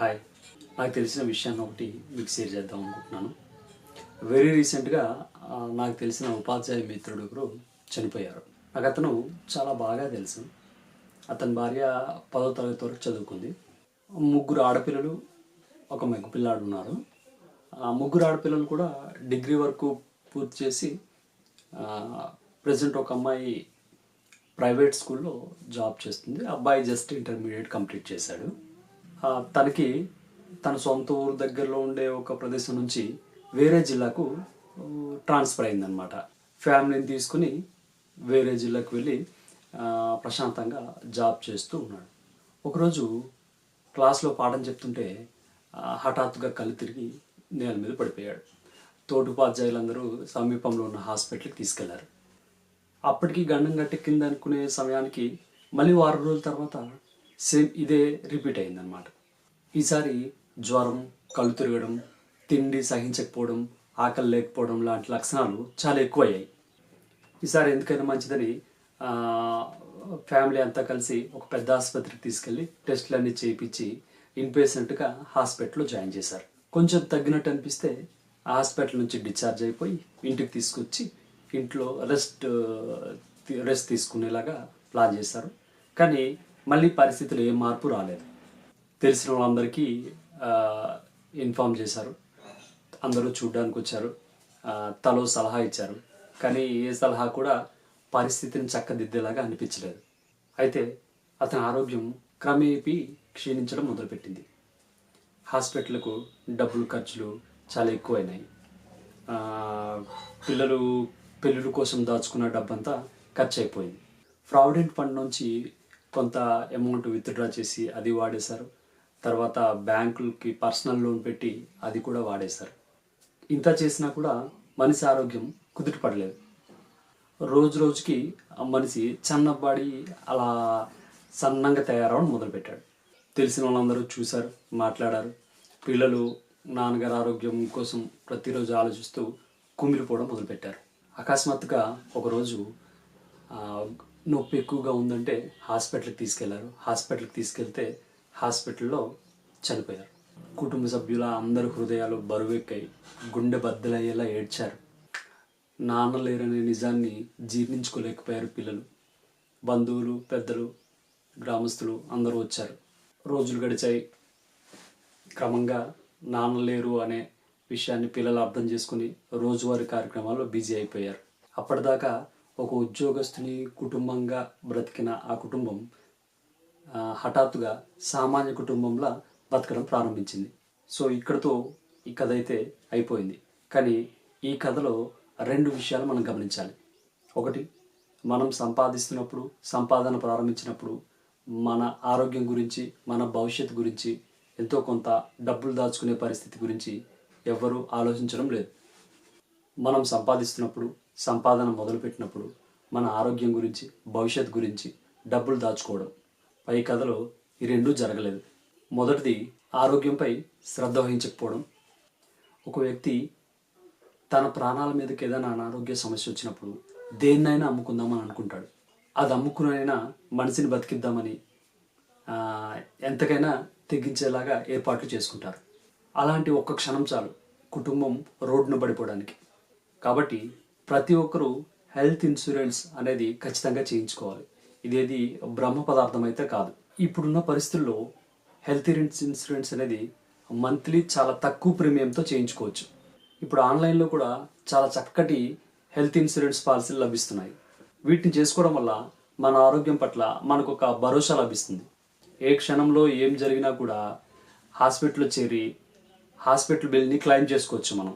Hi. నాకు తెలిసిన విషయాన్ని ఒకటి మీకు షేర్ చేద్దాం అనుకుంటున్నాను. వెరీ రీసెంట్గా నాకు తెలిసిన ఉపాధ్యాయ మిత్రుడు ఒకరు చనిపోయారు. నాకు అతను చాలా బాగా తెలుసు. అతని భార్య పదో తరగతి వరకు చదువుకుంది. ముగ్గురు ఆడపిల్లలు ఒక మగపిల్లాడు ఉన్నారు. ఆ ముగ్గురు ఆడపిల్లలు కూడా డిగ్రీ వరకు పూర్తి చేసి ప్రజెంట్ ఒక అమ్మాయి ప్రైవేట్ స్కూల్లో జాబ్ చేస్తుంది. అబ్బాయి జస్ట్ ఇంటర్మీడియట్ కంప్లీట్ చేశాడు. తనకి తన సొంత ఊరు దగ్గరలో ఉండే ఒక ప్రదేశం నుంచి వేరే జిల్లాకు ట్రాన్స్ఫర్ అయిందనమాట ఫ్యామిలీని తీసుకుని వేరే జిల్లాకు వెళ్ళి ప్రశాంతంగా జాబ్ చేస్తూ ఉన్నాడు. ఒకరోజు క్లాస్లో పాఠం చెప్తుంటే హఠాత్తుగా కళ్ళు తిరిగి నేల మీద పడిపోయాడు. తోటి ఉపాధ్యాయులందరూ సమీపంలో ఉన్న హాస్పిటల్కి తీసుకెళ్ళారు. అప్పటికి గండం గట్టెక్కింది అనుకునే సమయానికి మళ్ళీ వారం రోజుల తర్వాత సేమ్ ఇదే రిపీట్ అయిందనమాట ఈసారి జ్వరం కళ్ళు తిరగడం తిండి సహించకపోవడం ఆకలి లేకపోవడం లాంటి లక్షణాలు చాలా ఎక్కువయ్యాయి. ఈసారి ఎందుకైనా మంచిదని ఫ్యామిలీ అంతా కలిసి ఒక పెద్ద ఆసుపత్రికి తీసుకెళ్ళి టెస్టులన్నీ చేయించి ఇన్పేషెంట్గా హాస్పిటల్లో జాయిన్ చేశారు. కొంచెం తగ్గినట్టు అనిపిస్తే హాస్పిటల్ నుంచి డిశ్చార్జ్ అయిపోయి ఇంటికి తీసుకొచ్చి ఇంట్లో రెస్ట్ రెస్ట్ తీసుకునేలాగా ప్లాన్ చేశారు. కానీ మళ్ళీ పరిస్థితులు ఏం మార్పు రాలేదు. తెలిసిన వాళ్ళందరికీ ఇన్ఫామ్ చేశారు. అందరూ చూడ్డానికి వచ్చారు. తలో సలహా ఇచ్చారు. కానీ ఏ సలహా కూడా పరిస్థితిని చక్కదిద్దేలాగా అనిపించలేదు. అయితే అతని ఆరోగ్యం క్రమేపీ క్షీణించడం మొదలుపెట్టింది. హాస్పిటల్కు డబ్బులు ఖర్చులు చాలా ఎక్కువైనాయి. పిల్లలు పెళ్ళిళ్ళ కోసం దాచుకున్న డబ్బంతా ఖర్చు అయిపోయింది ప్రావిడెంట్ ఫండ్ నుంచి కొంత అమౌంట్ విత్డ్రా చేసి అది వాడేశారు. తర్వాత బ్యాంకులకి పర్సనల్ లోన్ పెట్టి అది కూడా వాడేశారు. ఇంత చేసినా కూడా మనిషి ఆరోగ్యం కుదుటపడలేదు రోజు రోజుకి ఆ మనిషి చిన్నబాడి అలా సన్నంగా తయారవడం మొదలుపెట్టాడు. తెలిసిన వాళ్ళందరూ చూశారు మాట్లాడారు. పిల్లలు నాన్నగారి ఆరోగ్యం కోసం ప్రతిరోజు ఆలోచిస్తూ కుమిలిపోవడం మొదలుపెట్టారు. అకస్మాత్తుగా ఒకరోజు నొప్పి ఎక్కువగా ఉందంటే హాస్పిటల్కి తీసుకెళ్ళారు. హాస్పిటల్కి తీసుకెళ్తే హాస్పిటల్లో చనిపోయారు. కుటుంబ సభ్యుల అందరి హృదయాలు బరువెక్కాయి. గుండె బద్దలయ్యేలా ఏడ్చారు. నాన్న లేరనే నిజాన్ని జీర్ణించుకోలేకపోయారు పిల్లలు. బంధువులు పెద్దలు గ్రామస్తులు అందరూ వచ్చారు. రోజులు గడిచాయి. క్రమంగా నాన్న లేరు అనే విషయాన్ని పిల్లలు అర్థం చేసుకుని రోజువారీ కార్యక్రమాల్లో బిజీ అయిపోయారు. అప్పటిదాకా ఒక ఉద్యోగస్తుని కుటుంబంగా బ్రతికిన ఆ కుటుంబం హఠాత్తుగా సామాన్య కుటుంబంలా బతకడం ప్రారంభించింది. సో ఇక్కడతో ఈ కథ అయితే అయిపోయింది. కానీ ఈ కథలో రెండు విషయాలు మనం గమనించాలి. ఒకటి మనం సంపాదిస్తున్నప్పుడు సంపాదన ప్రారంభించినప్పుడు మన ఆరోగ్యం గురించి మన భవిష్యత్తు గురించి ఎంతో కొంత డబ్బులు దాచుకునే పరిస్థితి గురించి ఎవ్వరూ ఆలోచించడం లేదు. మనం సంపాదిస్తున్నప్పుడు సంపాదన మొదలుపెట్టినప్పుడు మన ఆరోగ్యం గురించి భవిష్యత్ గురించి డబ్బులు దాచుకోవడం. పై కథలో ఈ రెండూ జరగలేదు. మొదటిది ఆరోగ్యంపై శ్రద్ధ వహించకపోవడం. ఒక వ్యక్తి తన ప్రాణాల మీదకి ఏదైనా అనారోగ్య సమస్య వచ్చినప్పుడు దేన్నైనా అమ్ముకుందామని అనుకుంటాడు. అది అమ్ముకునైనా మనిషిని బతికిద్దామని ఎంతకైనా తెగించేలాగా ఏర్పాట్లు చేసుకుంటారు. అలాంటి ఒక్క క్షణం చాలు కుటుంబం రోడ్డున పడిపోవడానికి. కాబట్టి ప్రతి ఒక్కరూ హెల్త్ ఇన్సూరెన్స్ అనేది ఖచ్చితంగా చేయించుకోవాలి. ఇదేది బ్రహ్మ పదార్థం అయితే కాదు. ఇప్పుడున్న పరిస్థితుల్లో హెల్త్ ఇన్సూరెన్స్ అనేది మంత్లీ చాలా తక్కువ ప్రీమియంతో చేయించుకోవచ్చు. ఇప్పుడు ఆన్లైన్లో కూడా చాలా చక్కటి హెల్త్ ఇన్సూరెన్స్ పాలసీలు లభిస్తున్నాయి. వీటిని చేసుకోవడం వల్ల మన ఆరోగ్యం పట్ల మనకు ఒక భరోసా లభిస్తుంది. ఏ క్షణంలో ఏం జరిగినా కూడా హాస్పిటల్లో చేరి హాస్పిటల్ బిల్ని క్లెయిమ్ చేసుకోవచ్చు మనం.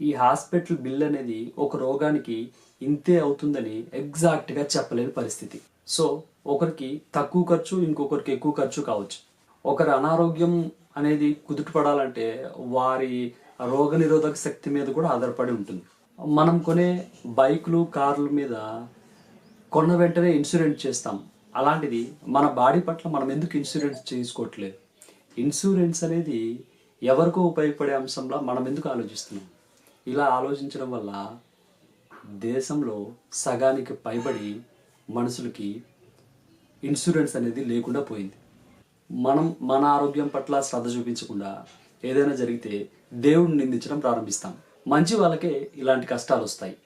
ఈ హాస్పిటల్ బిల్ అనేది ఒక రోగానికి ఇంతే అవుతుందని ఎగ్జాక్ట్గా చెప్పలేని పరిస్థితి. సో ఒకరికి తక్కువ ఖర్చు ఇంకొకరికి ఎక్కువ ఖర్చు కావచ్చు. ఒకరి అనారోగ్యం అనేది కుదుటపడాలంటే వారి రోగ నిరోధక శక్తి మీద కూడా ఆధారపడి ఉంటుంది. మనం కొనే బైకులు కార్ల మీద కొన్న వెంటనే ఇన్సూరెన్స్ చేస్తాం. అలాంటిది మన బాడీ పట్ల మనం ఎందుకు ఇన్సూరెన్స్ చేసుకోవట్లేదు? ఇన్సూరెన్స్ అనేది ఎవరికో ఉపయోగపడే అంశంలో మనం ఎందుకు ఆలోచిస్తున్నాం? ఇలా ఆలోచించడం వల్ల దేశంలో సగానికి పైబడి మనుషులకి ఇన్సూరెన్స్ అనేది లేకుండా పోయింది. మనం మన ఆరోగ్యం పట్ల శ్రద్ధ చూపించకుండా ఏదైనా జరిగితే దేవుడిని నిందించడం ప్రారంభిస్తాం. మంచి వాళ్ళకే ఇలాంటి కష్టాలు వస్తాయి.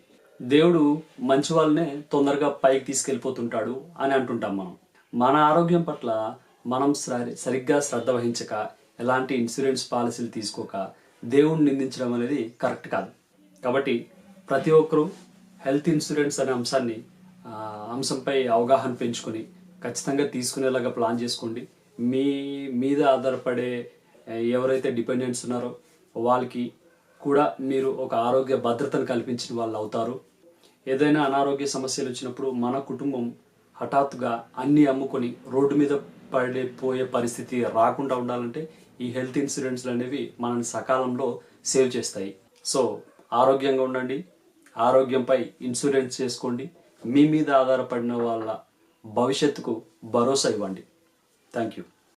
దేవుడు మంచి వాళ్ళనే తొందరగా పైకి తీసుకెళ్ళిపోతుంటాడు అని అంటుంటాం మనం. మన ఆరోగ్యం పట్ల మనం సరి- సరిగ్గా శ్రద్ధ వహించక ఎలాంటి ఇన్సూరెన్స్ పాలసీలు తీసుకోక దేవుడిని నిందించడం అనేది కరెక్ట్ కాదు. కాబట్టి ప్రతి ఒక్కరూ హెల్త్ ఇన్సూరెన్స్ అనే అంశాన్ని అంశంపై అవగాహన పెంచుకొని ఖచ్చితంగా తీసుకునేలాగా ప్లాన్ చేసుకోండి. మీ మీద ఆధారపడే ఎవరైతే డిపెండెంట్స్ ఉన్నారో వాళ్ళకి కూడా మీరు ఒక ఆరోగ్య భద్రతను కల్పించిన వాళ్ళు అవుతారు. ఏదైనా అనారోగ్య సమస్యలు వచ్చినప్పుడు మన కుటుంబం హఠాత్తుగా అన్నీ అమ్ముకొని రోడ్డు మీద పడిపోయే పరిస్థితి రాకుండా ఉండాలంటే ఈ హెల్త్ ఇన్సూరెన్స్లు అనేవి మనల్ని సకాలంలో సేవ్ చేస్తాయి. సో ఆరోగ్యంగా ఉండండి. ఆరోగ్యంపై ఇన్సూరెన్స్ చేసుకోండి. మీ మీద ఆధారపడిన వాళ్ళ భవిష్యత్తుకు భరోసా ఇవ్వండి. Thank you